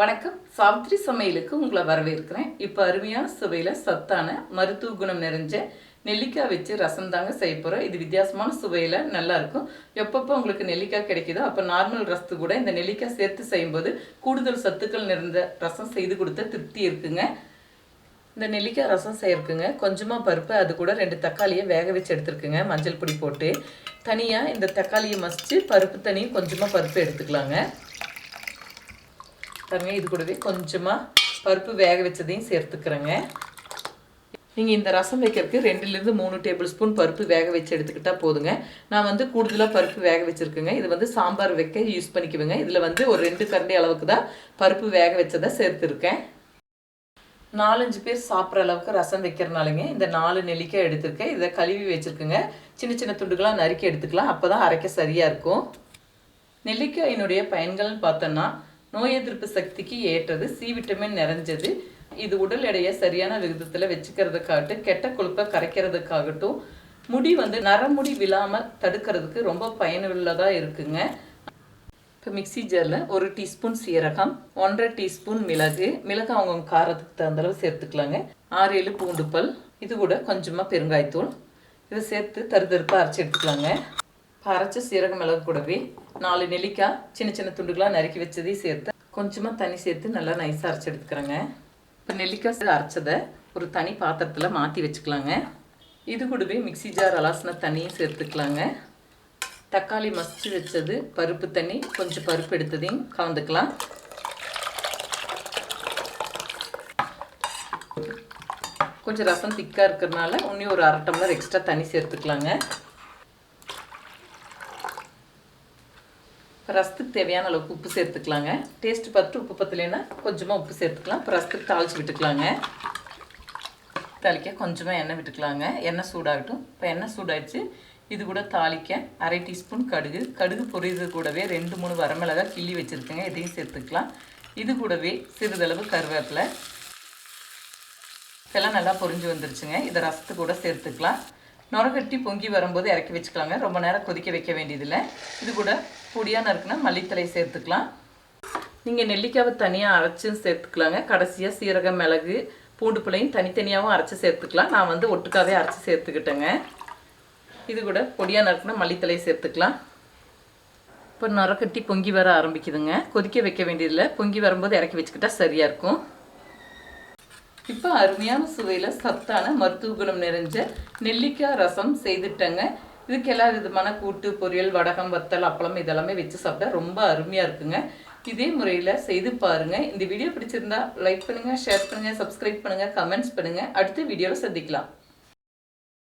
வணக்கம். சாவித்ரி சமையலுக்கு உங்களை வரவேற்கிறேன். இப்போ அருமையான சுவையில் சத்தான மருத்துவ குணம் நிறைஞ்ச நெல்லிக்காய் வச்சு ரசம் தாங்க செய்ய போகிறோம் இது வித்தியாசமான சுவையில் நல்லாயிருக்கும் எப்பப்போ உங்களுக்கு நெல்லிக்காய் கிடைக்குதோ அப்போ நார்மல் ரசத்து கூட இந்த நெல்லிக்காய் சேர்த்து செய்யும்போது கூடுதல் சத்துக்கள் நிறைந்த ரசம் செய்து கொடுத்த திருப்தி இருக்குங்க. இந்த நெல்லிக்காய் ரசம் செய்யறதுக்குங்க கொஞ்சமாக பருப்பு அது கூட ரெண்டு தக்காளியை வேக வச்சு எடுத்துருக்குங்க மஞ்சள் பொடி போட்டு. தனியாக இந்த தக்காளியை மசித்து பருப்பு தனியும் கொஞ்சமாக பருப்பு எடுத்துக்கலாங்க. பாருங்க இது கூடவே கொஞ்சமாக பருப்பு வேக வச்சதையும் சேர்த்துக்கிறேங்க. நீங்கள் இந்த ரசம் வைக்கிறதுக்கு ரெண்டுலேருந்து மூணு டேபிள் ஸ்பூன் பருப்பு வேக வச்சு எடுத்துக்கிட்டால் போதுங்க. நான் வந்து கூடுதலாக பருப்பு வேக வச்சுருக்கேங்க. இது வந்து சாம்பார் வைக்க யூஸ் பண்ணிக்குவேங்க. இதில் வந்து ஒரு ரெண்டு கரண்டி அளவுக்கு தான் பருப்பு வேக வச்சதை சேர்த்துருக்கேன். நாலஞ்சு பேர் சாப்பிட்ற அளவுக்கு ரசம் வைக்கிறனாலங்க இந்த நாலு நெல்லிக்காய் எடுத்திருக்கேன். இதை கழுவி வச்சுருக்குங்க. சின்ன சின்ன துண்டுகளாக நறுக்கி எடுத்துக்கலாம். அப்போ தான் அரைக்க சரியாக இருக்கும். நெல்லிக்காயினுடைய பயன்கள்னு பார்த்தோன்னா நோய் எதிர்ப்பு சக்திக்கு ஏற்றது சி விட்டமின் நிறைஞ்சது. இது உடல் எடையை சரியான விகிதத்தில் வச்சுக்கிறதுக்காகட்டும் கெட்ட கொழுப்பை கரைக்கிறதுக்காகட்டும் முடி வந்து நரமுடி விழாமல் தடுக்கிறதுக்கு ரொம்ப பயனுள்ளதாக இருக்குங்க. இப்போ மிக்சி ஜாரில் ஒரு டீஸ்பூன் சீரகம் ஒன்றரை டீஸ்பூன் மிளகு மிளகு அவங்கவுங்க காரத்துக்கு தகுந்த அளவு சேர்த்துக்கலாங்க. ஆறு ஏழு பூண்டு பல் இது கூட கொஞ்சமாக பெருங்காயத்தூள். இதை சேர்த்து தருதருப்பாக அரைச்சி எடுத்துக்கலாங்க. அரைச்ச சீரக மிளகு கூடவே நாலு நெல்லிக்காய் சின்ன சின்ன துண்டுகளாக நறுக்கி வச்சதையும் சேர்த்து கொஞ்சமாக தண்ணி சேர்த்து நல்லா நைஸாக அரைச்சி எடுத்துக்கிறேங்க. இப்போ நெல்லிக்காய் அரைச்சதை ஒரு தனி பாத்திரத்தில் மாற்றி வச்சுக்கலாங்க. இது கூடவே மிக்சி ஜார் அலாசின தண்ணியும் சேர்த்துக்கலாங்க. தக்காளி மசிச்சு வச்சது பருப்பு தண்ணி கொஞ்சம் பருப்பு எடுத்ததையும் கலந்துக்கலாம். கொஞ்சம் ரசம் திக்காக இருக்கிறதுனால இன்னும் ஒரு அரை டம்ளர் எக்ஸ்ட்ரா தண்ணி சேர்த்துக்கலாங்க. ரசத்துக்கு தேவையான அளவுக்கு உப்பு சேர்த்துக்கலாங்க. டேஸ்ட் பார்த்துட்டு உப்பு பத்தலைன்னா கொஞ்சமாக உப்பு சேர்த்துக்கலாம். இப்போ ரசத்துக்கு தாளித்து விட்டுக்கலாங்க. தாளிக்க கொஞ்சமாக எண்ணெய் விட்டுக்கலாங்க. எண்ணெய் சூடாகட்டும். இப்போ எண்ணெய் சூடாயிடுச்சு. இது கூட தாளிக்க அரை டீஸ்பூன் கடுகு. கடுகு பொரியது கூடவே ரெண்டு மூணு வரமிளகாய் கிள்ளி வச்சுருக்கேங்க. இதையும் சேர்த்துக்கலாம். இது கூடவே சிறிதளவு கருவேப்பிலை. இதெல்லாம் நல்லா பொரிஞ்சு வந்துருச்சுங்க. இதை ரசத்து கூட சேர்த்துக்கலாம். நுரகட்டி பொங்கி வரும்போது இறக்கி வச்சுக்கலாங்க. ரொம்ப நேரம் கொதிக்க வைக்க வேண்டியதில்லை. இது கூட பொடியாக நறுக்குனா மல்லித்தலை சேர்த்துக்கலாம். நீங்கள் நெல்லிக்காவை தனியாக அரைச்சும் சேர்த்துக்கலாங்க. கடைசியாக சீரகம் மிளகு பூண்டு பிள்ளையும் தனித்தனியாகவும் அரைச்சி சேர்த்துக்கலாம். நான் வந்து ஒட்டுக்காவே அரைச்சி சேர்த்துக்கிட்டேங்க. இது கூட பொடியாக நறுக்குனா மல்லித்தலை சேர்த்துக்கலாம். இப்போ நுரக்கட்டி பொங்கி வர ஆரம்பிக்குதுங்க. கொதிக்க வைக்க வேண்டியதில்லை. பொங்கி வரும்போது இறக்கி வச்சுக்கிட்டா சரியாக இருக்கும். இப்போ அருமையான சுவையில் சத்தான மருத்துவ குணம் நிறைஞ்ச நெல்லிக்காய் ரசம் செய்துட்டேங்க. இதுக்கு எல்லா விதமான கூட்டு பொரியல் வடகம் வத்தல் அப்பளம் இதெல்லாமே வச்சு சாப்பிட்டா ரொம்ப அருமையாக இருக்குங்க. இதே முறையில் செய்து பாருங்கள் இந்த வீடியோ பிடிச்சிருந்தா லைக் பண்ணுங்கள் ஷேர் பண்ணுங்கள் சப்ஸ்கிரைப் பண்ணுங்கள் கமெண்ட்ஸ் பண்ணுங்கள் அடுத்த வீடியோவில் சந்திக்கலாம்.